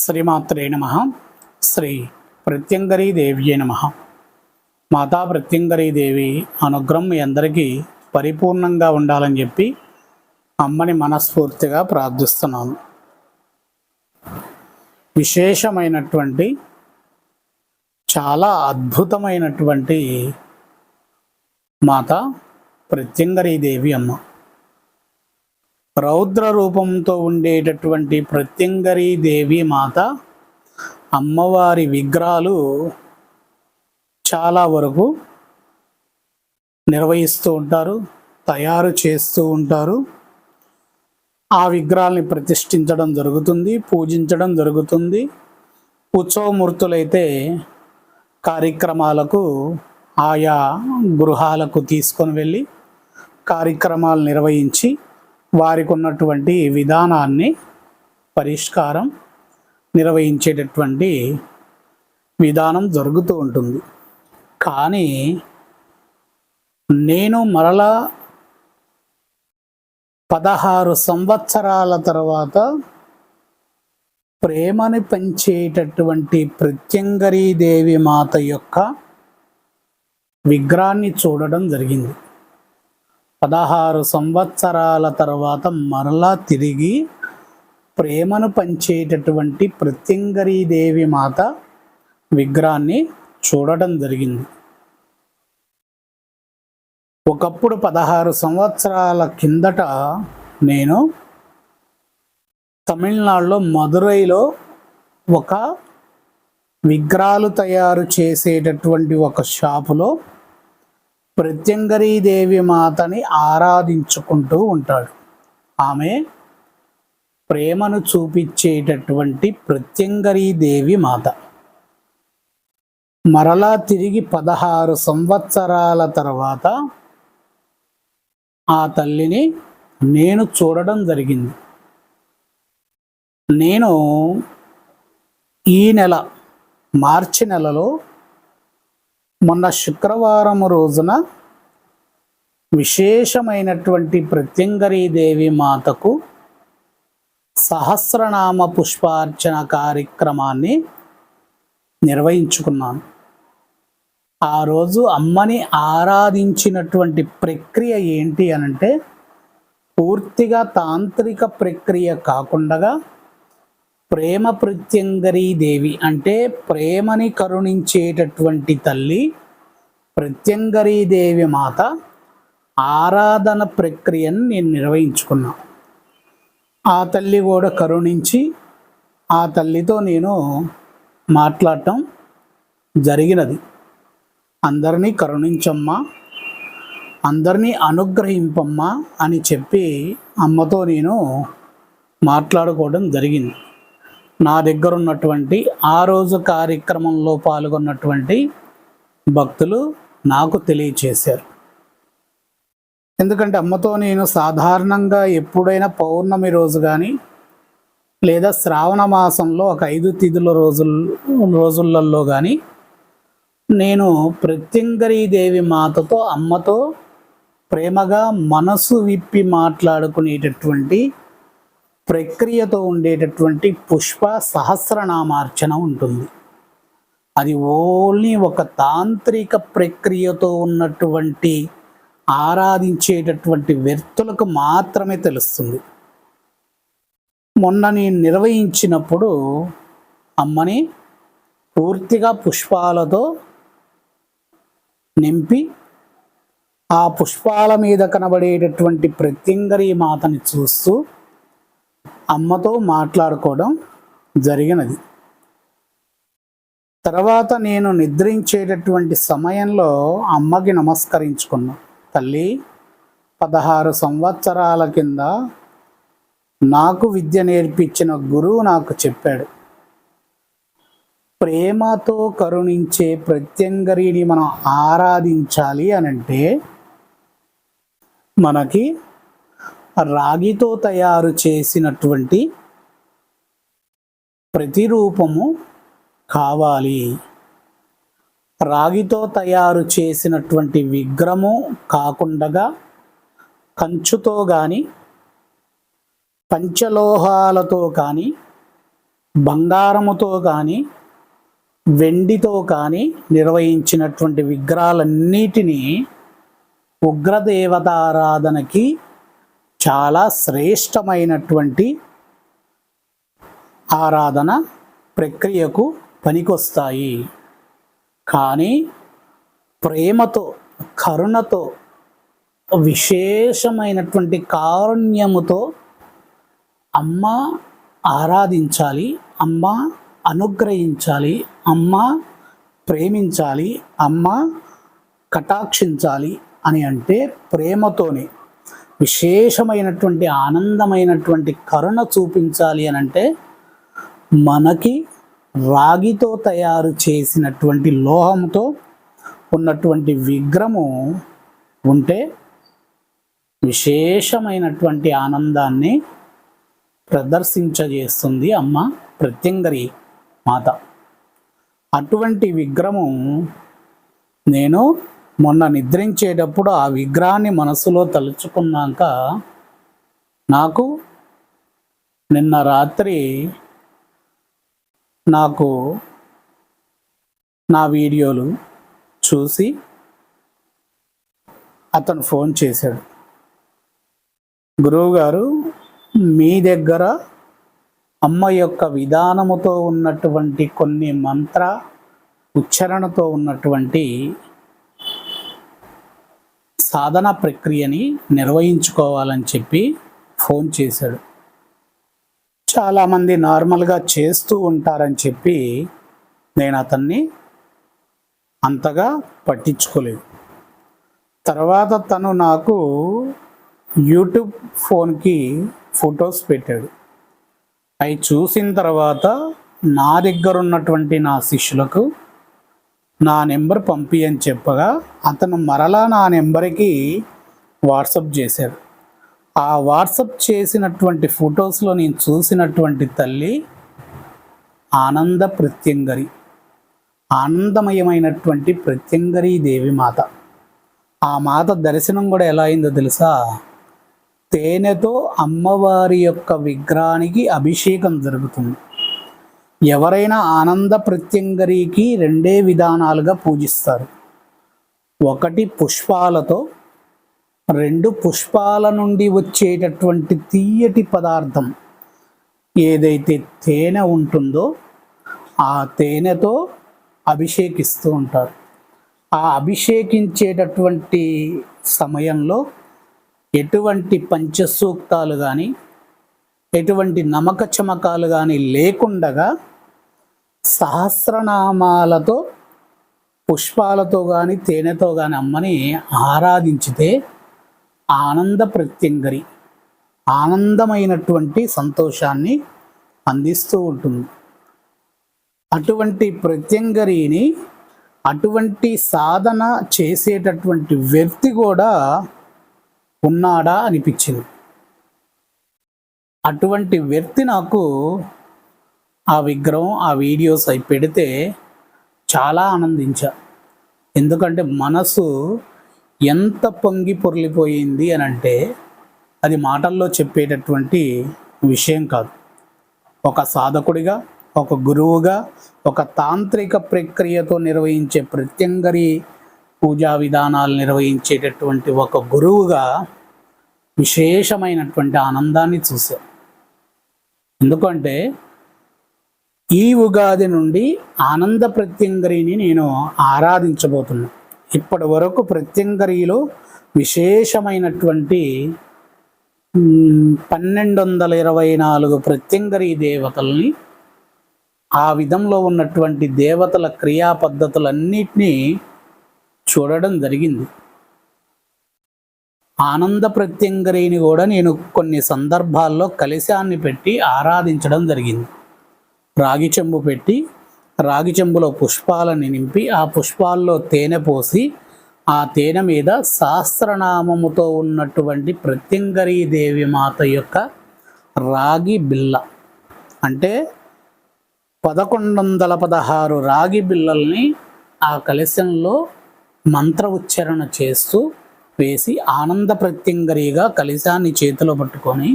శ్రీమాత్రే నమ. శ్రీ ప్రత్యంగరీ దేవ్యే నమ. మాతా ప్రత్యంగరీ దేవి అనుగ్రహం మీ అందరికీ పరిపూర్ణంగా ఉండాలని చెప్పి అమ్మని మనస్ఫూర్తిగా ప్రార్థిస్తున్నాను. విశేషమైనటువంటి చాలా అద్భుతమైనటువంటి మాత ప్రత్యంగరీ దేవి అమ్మ. రౌద్ర రూపంతో ఉండేటటువంటి ప్రత్యంగరీ దేవి మాత అమ్మవారి విగ్రహాలు చాలా వరకు నిర్వహిస్తూ ఉంటారు తయారు చేస్తూ ఉంటారు. ఆ విగ్రహాల్ని ప్రతిష్ఠించడం జరుగుతుంది పూజించడం జరుగుతుంది. ఉత్సవమూర్తులైతే కార్యక్రమాలకు ఆయా గృహాలకు తీసుకొని వెళ్ళి కార్యక్రమాలు నిర్వహించి వారికి ఉన్నటువంటి విధానాన్ని పరిష్కారం నిర్వహించేటటువంటి విధానం జరుగుతూ ఉంటుంది. కానీ నేను మరలా పదహారు సంవత్సరాల తర్వాత ప్రేమని పెంచేటటువంటి ప్రత్యంగరీదేవి మాత యొక్క విగ్రహాన్ని చూడడం జరిగింది. పదహారు సంవత్సరాల తర్వాత మరలా తిరిగి ప్రేమను పంచేటటువంటి ప్రత్యంగరీదేవి మాత విగ్రహాన్ని చూడటం జరిగింది. ఒకప్పుడు పదహారు సంవత్సరాల కిందట నేను తమిళనాడులో మదురైలో ఒక విగ్రహాలు తయారు చేసేటటువంటి ఒక షాపులో ప్రత్యంగరీదేవి మాతని ఆరాధించుకుంటూ ఉంటాడు. ఆమె ప్రేమను చూపించేటటువంటి ప్రత్యంగరీదేవి మాత. మరలా తిరిగి పదహారు సంవత్సరాల తర్వాత ఆ తల్లిని నేను చూడడం జరిగింది. నేను ఈ నెల మార్చి నెలలో మొన్న శుక్రవారం రోజున విశేషమైనటువంటి ప్రత్యంగరీదేవి మాతకు సహస్రనామ పుష్పార్చన కార్యక్రమాన్ని నిర్వహించుకున్నాను. ఆ రోజు అమ్మని ఆరాధించినటువంటి ప్రక్రియ ఏంటి అనంటే పూర్తిగా తాంత్రిక ప్రక్రియ కాకుండా ప్రేమ ప్రత్యంగరీ దేవి అంటే ప్రేమని కరుణించేటటువంటి తల్లి ప్రత్యంగరీ దేవి మాత ఆరాధన ప్రక్రియను నేను నిర్వహించుకున్నా. ఆ తల్లి కూడా కరుణించి ఆ తల్లితో నేను మాట్లాడటం జరిగినది. అందరినీ కరుణించమ్మా అందరినీ అనుగ్రహింపమ్మా అని చెప్పి అమ్మతో నేను మాట్లాడుకోవడం జరిగింది. నా దగ్గర ఉన్నటువంటి ఆ రోజు కార్యక్రమంలో పాల్గొన్నటువంటి భక్తులు నాకు తెలియచేశారు. ఎందుకంటే అమ్మతో నేను సాధారణంగా ఎప్పుడైనా పౌర్ణమి రోజు కానీ లేదా శ్రావణ మాసంలో ఒక ఐదు తిథుల రోజుల రోజులలో కానీ నేను ప్రత్యంగరీదేవి మాతతో అమ్మతో ప్రేమగా మనసు విప్పి మాట్లాడుకునేటటువంటి ప్రక్రియతో ఉండేటటువంటి పుష్ప సహస్రనామార్చన ఉంటుంది. అది ఓన్లీ ఒక తాంత్రిక ప్రక్రియతో ఉన్నటువంటి ఆరాధించేటటువంటి వ్యక్తులకు మాత్రమే తెలుస్తుంది. మొన్న నేను నిర్వహించినప్పుడు అమ్మని పూర్తిగా పుష్పాలతో నింపి ఆ పుష్పాల మీద కనబడేటటువంటి ప్రత్యంగరీ మాతని చూస్తూ అమ్మతో మాట్లాడుకోవడం జరిగినది. తర్వాత నేను నిద్రించేటటువంటి సమయంలో అమ్మకి నమస్కరించుకున్నా. తల్లి పదహారు సంవత్సరాల కింద నాకు విద్య నేర్పించిన గురువు నాకు చెప్పాడు. ప్రేమతో కరుణించే ప్రత్యంగరిని మనం ఆరాధించాలి అనంటే మనకి రాగితో తయారు చేసినటువంటి ప్రతిరూపము కావాలి. రాగితో తయారు చేసినటువంటి విగ్రహము కాకుండా కంచుతో కానీ పంచలోహాలతో కానీ బంగారముతో కానీ వెండితో కానీ నిర్వహించినటువంటి విగ్రహాలన్నిటినీ ఉగ్రదేవతారాధనకి చాలా శ్రేష్టమైనటువంటి ఆరాధన ప్రక్రియకు పనికొస్తాయి. కానీ ప్రేమతో కరుణతో విశేషమైనటువంటి కారుణ్యముతో అమ్మ ఆరాధించాలి అమ్మ అనుగ్రహించాలి అమ్మ ప్రేమించాలి అమ్మ కటాక్షించాలి అని అంటే ప్రేమతోనే. విశేషమైనటువంటి ఆనందమైనటువంటి కరుణ చూపించాలి అని అంటే మనకి రాగితో తయారు చేసినటువంటి లోహంతో ఉన్నటువంటి విగ్రహము ఉంటే విశేషమైనటువంటి ఆనందాన్ని ప్రదర్శించజేస్తుంది అమ్మ ప్రత్యంగరి మాత. అటువంటి విగ్రహము నేను మొన్న నిద్రించేటప్పుడు ఆ విగ్రహాన్ని మనసులో తలుచుకున్నాక నాకు నిన్న రాత్రి నాకు నా వీడియోలు చూసి అతను ఫోన్ చేశాడు. గురువుగారు మీ దగ్గర అమ్మ యొక్క విధానముతో ఉన్నటువంటి కొన్ని మంత్ర ఉచ్చారణతో ఉన్నటువంటి సాధన ప్రక్రియని నిర్వహించుకోవాలని చెప్పి ఫోన్ చేశాడు. చాలామంది నార్మల్గా చేస్తూ ఉంటారని చెప్పి నేను అతన్ని అంతగా పట్టించుకోలేదు. తర్వాత తను నాకు యూట్యూబ్ ఫోన్కి ఫొటోస్ పెట్టాడు. అవి చూసిన తర్వాత నా దగ్గర ఉన్నటువంటి నా శిష్యులకు నా నెంబర్ పంపి అని చెప్పగా అతను మరలా నా నెంబర్కి వాట్సప్ చేశాడు. ఆ వాట్సప్ చేసినటువంటి ఫొటోస్లో నేను చూసినటువంటి తల్లి ఆనంద ప్రత్యంగరి ఆనందమయమైనటువంటి ప్రత్యంగరి దేవి మాత. ఆ మాత దర్శనం కూడా ఎలా అయిందో తెలుసా? తేనెతో అమ్మవారి యొక్క విగ్రహానికి అభిషేకం జరుగుతుంది. ఎవరైనా ఆనంద ప్రత్యంగరికి రెండే విధానాలుగా పూజిస్తారు. ఒకటి పుష్పాలతో రెండు పుష్పాల నుండి వచ్చేటటువంటి తీయటి పదార్థం. ఏదైతే తేనె ఉంటుందో ఆ తేనెతో అభిషేకిస్తూ ఉంటారు. ఆ అభిషేకించేటటువంటి సమయంలో ఎటువంటి పంచసూక్తాలు కానీ ఎటువంటి నమక చమకాలు కానీ లేకుండగా సహస్రనామాలతో పుష్పాలతో కానీ తేనెతో కానీ అమ్మని ఆరాధించితే ఆనంద ప్రత్యంగరి ఆనందమైనటువంటి సంతోషాన్ని అందిస్తూ ఉంటుంది. అటువంటి ప్రత్యంగరిని అటువంటి సాధన చేసేటటువంటి వ్యక్తి కూడా ఉన్నాడా అనిపించింది. అటువంటి వ్యక్తి నాకు ఆ విగ్రహం ఆ వీడియోస్ అవి పెడితే చాలా ఆనందించా. ఎందుకంటే మనసు ఎంత పొంగి పొర్లిపోయింది అని అంటే అది మాటల్లో చెప్పేటటువంటి విషయం కాదు. ఒక సాధకుడిగా ఒక గురువుగా ఒక తాంత్రిక ప్రక్రియతో నిర్వహించే ప్రత్యంగరి పూజా విధానాలు నిర్వహించేటటువంటి ఒక గురువుగా విశేషమైనటువంటి ఆనందాన్ని చూశాం. ఎందుకంటే ఈ ఉగాది నుండి ఆనంద ప్రత్యంగరిని నేను ఆరాధించబోతున్నా. ఇప్పటి వరకు ప్రత్యంగరిలో విశేషమైనటువంటి పన్నెండు వందల ఇరవై నాలుగు ప్రత్యంగరి దేవతల్ని ఆ విధంలో ఉన్నటువంటి దేవతల క్రియా పద్ధతులన్నిటినీ చూడడం జరిగింది. ఆనంద ప్రత్యంగరిని కూడా నేను కొన్ని సందర్భాల్లో కలిశాన్ని పెట్టి ఆరాధించడం జరిగింది. రాగి చెంబు పెట్టి రాగి చెంబులో పుష్పాలని నింపి ఆ పుష్పాల్లో తేనె పోసి ఆ తేనె మీద సహస్రనామముతో ఉన్నటువంటి ప్రత్యంగరీ దేవి మాత యొక్క రాగి బిల్ల. అంటే పదకొండు వందల పదహారు రాగి బిల్లల్ని ఆ కలశంలో మంత్ర ఉచ్చారణ చేస్తూ వేసి ఆనంద ప్రత్యంగరిగా కలశాన్ని చేతిలో పట్టుకొని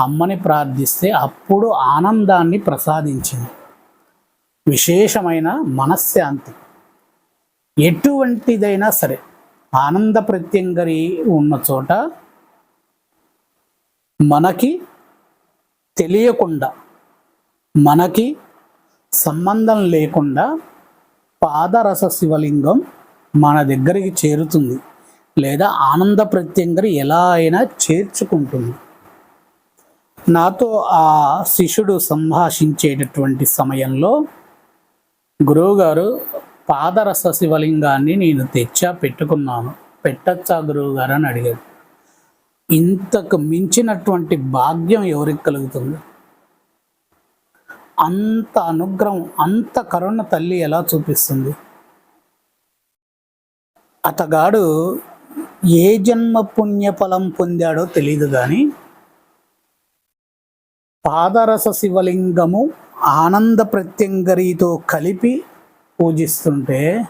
అమ్మని ప్రార్థిస్తే అప్పుడు ఆనందాన్ని ప్రసాదించింది. విశేషమైన మనశ్శాంతి. ఎటువంటిదైనా సరే ఆనంద ప్రత్యంగరి ఉన్న చోట మనకి తెలియకుండా మనకి సంబంధం లేకుండా పాదరస శివలింగం మన దగ్గరికి చేరుతుంది. లేదా ఆనంద ప్రత్యంగరి ఎలా అయినా చేర్చుకుంటుంది. నాతో ఆ శిష్యుడు సంభాషించేటటువంటి సమయంలో గురువుగారు పాదరస శివలింగాన్ని నేను తెచ్చా పెట్టుకున్నాను. పెట్టచ్చా గురువుగారు అని అడిగాడు ఇంతకు మించినటువంటి భాగ్యం ఎవరికి కలుగుతుంది? అంత అనుగ్రహం అంత కరుణ తల్లి ఎలా చూపిస్తుంది? అతగాడు ఏ జన్మ పుణ్యఫలం పొందాడో తెలియదు కానీ పాదరస శివలింగము ఆనంద ప్రత్యంగరితో కలిపి పూజిస్తుంటే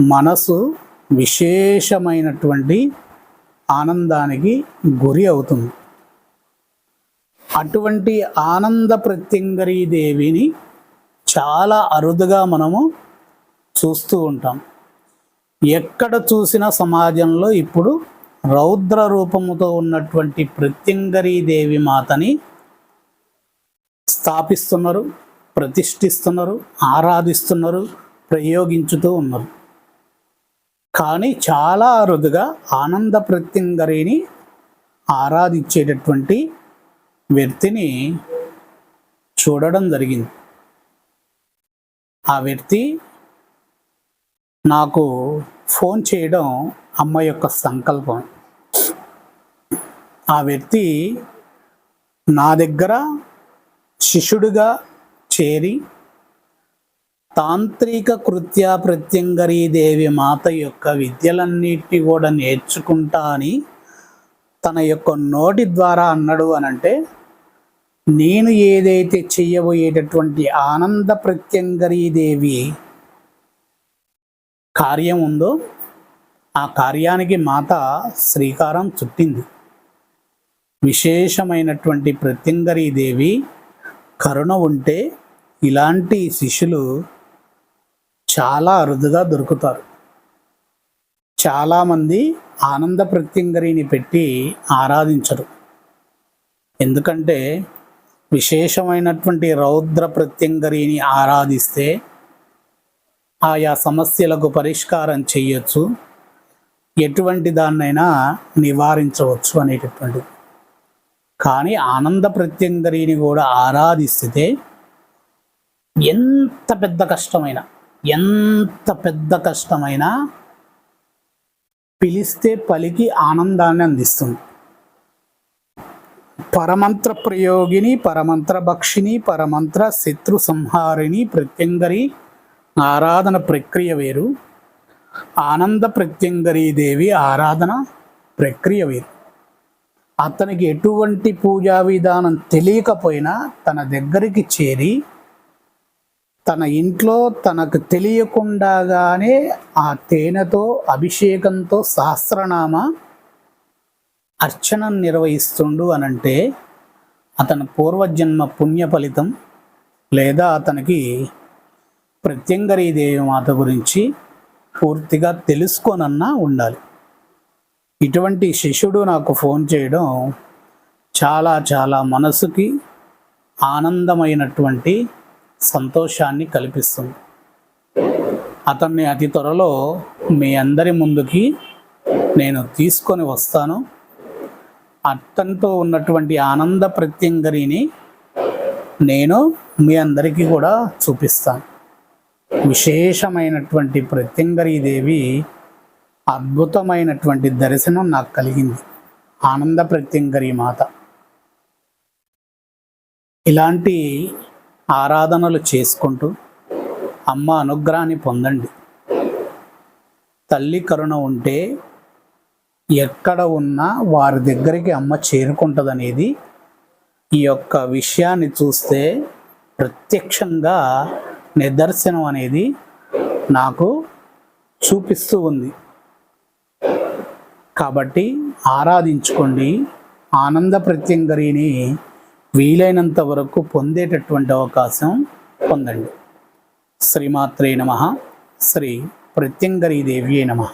మనసు విశేషమైనటువంటి ఆనందానికి గురి అవుతుంది. అటువంటి ఆనంద ప్రత్యంగరీ దేవిని చాలా అరుదుగా మనము చూస్తూ ఉంటాం. ఎక్కడ చూసిన సమాజంలో ఇప్పుడు రౌద్ర రూపముతో ఉన్నటువంటి ప్రత్యంగరీ దేవి మాతని స్థాపిస్తున్నారు ప్రతిష్ఠిస్తున్నారు ఆరాధిస్తున్నారు ప్రయోగించుతూ ఉన్నారు. కానీ చాలా అరుదుగా ఆనంద ప్రత్యంగరిని ఆరాధించేటటువంటి వ్యక్తిని చూడడం జరిగింది. ఆ వ్యక్తి నాకు ఫోన్ చేయడం అమ్మ యొక్క సంకల్పం. ఆ వ్యక్తి నా దగ్గర శిష్యుడిగా చేరి తాంత్రిక కృత్య ప్రత్యంగరీ దేవి మాత యొక్క విద్యలన్నిటి కూడా నేర్చుకుంటా అని తన యొక్క నోటి ద్వారా అన్నాడు అని అంటే నేను ఏదైతే చెయ్యబోయేటటువంటి ఆనంద ప్రత్యంగరీ దేవి కార్యం ఉందో ఆ కార్యానికి మాత శ్రీకారం చుట్టింది. విశేషమైనటువంటి ప్రత్యంగరీ దేవి కరుణ ఉంటే ఇలాంటి శిష్యులు చాలా అరుదుగా దొరుకుతారు. చాలామంది ఆనంద ప్రత్యంగరిని పెట్టి ఆరాధించరు. ఎందుకంటే విశేషమైనటువంటి రౌద్ర ప్రత్యంగరిని ఆరాధిస్తే ఆయా సమస్యలకు పరిష్కారం చేయొచ్చు. ఎటువంటి దాన్నైనా నివారించవచ్చు అనేటటువంటిది. కానీ ఆనంద ప్రత్యంగరిని కూడా ఆరాధిస్తే ఎంత పెద్ద కష్టమైన ఎంత పెద్ద కష్టమైనా పిలిస్తే పలికి ఆనందాన్ని అందిస్తుంది. పరమంత్ర ప్రయోగిని పరమంత్ర భక్షిని పరమంత్ర శత్రు సంహారిణి ప్రత్యంగరి ఆరాధన ప్రక్రియ వేరు. ఆనంద ప్రత్యంగరీ దేవి ఆరాధన ప్రక్రియ వేరు. అతనికి ఎటువంటి పూజా విధానం తెలియకపోయినా తన దగ్గరికి చేరి తన ఇంట్లో తనకు తెలియకుండాగానే ఆ తేనెతో అభిషేకంతో సహస్రనామ అర్చన నిర్వహిస్తుండు అనంటే అతని పూర్వజన్మ పుణ్య ఫలితం లేదా అతనికి ప్రత్యంగరీదేవి మాత గురించి పూర్తిగా తెలుసుకోనన్నా ఉండాలి. ఇటువంటి శిష్యుడు నాకు ఫోన్ చేయడం చాలా చాలా మనసుకి ఆనందమైనటువంటి సంతోషాన్ని కల్పిస్తుంది. అతన్ని అతి త్వరలో మీ అందరి ముందుకి నేను తీసుకొని వస్తాను. అతనితో ఉన్నటువంటి ఆనంద ప్రత్యంగరిని నేను మీ అందరికీ కూడా చూపిస్తాను. విశేషమైనటువంటి ప్రత్యంగరీ దేవి అద్భుతమైనటువంటి దర్శనం నాకు కలిగింది. ఆనంద ప్రత్యంగరి మాత. ఇలాంటి ఆరాధనలు చేసుకుంటూ అమ్మ అనుగ్రహాన్ని పొందండి. తల్లి కరుణ ఉంటే ఎక్కడ ఉన్నా వారి దగ్గరికి అమ్మ చేరుకుంటుందనేది ఈ యొక్క విషయాన్ని చూస్తే ప్రత్యక్షంగా నిదర్శనం అనేది నాకు చూపిస్తూ ఉంది. కాబట్టి ఆరాధించుకోండి. ఆనంద ప్రత్యంగరిని వీలైనంత వరకు పొందేటటువంటి అవకాశం పొందండి. శ్రీమాత్రే నమ. శ్రీ ప్రత్యంగరీ దేవ్యే నమ.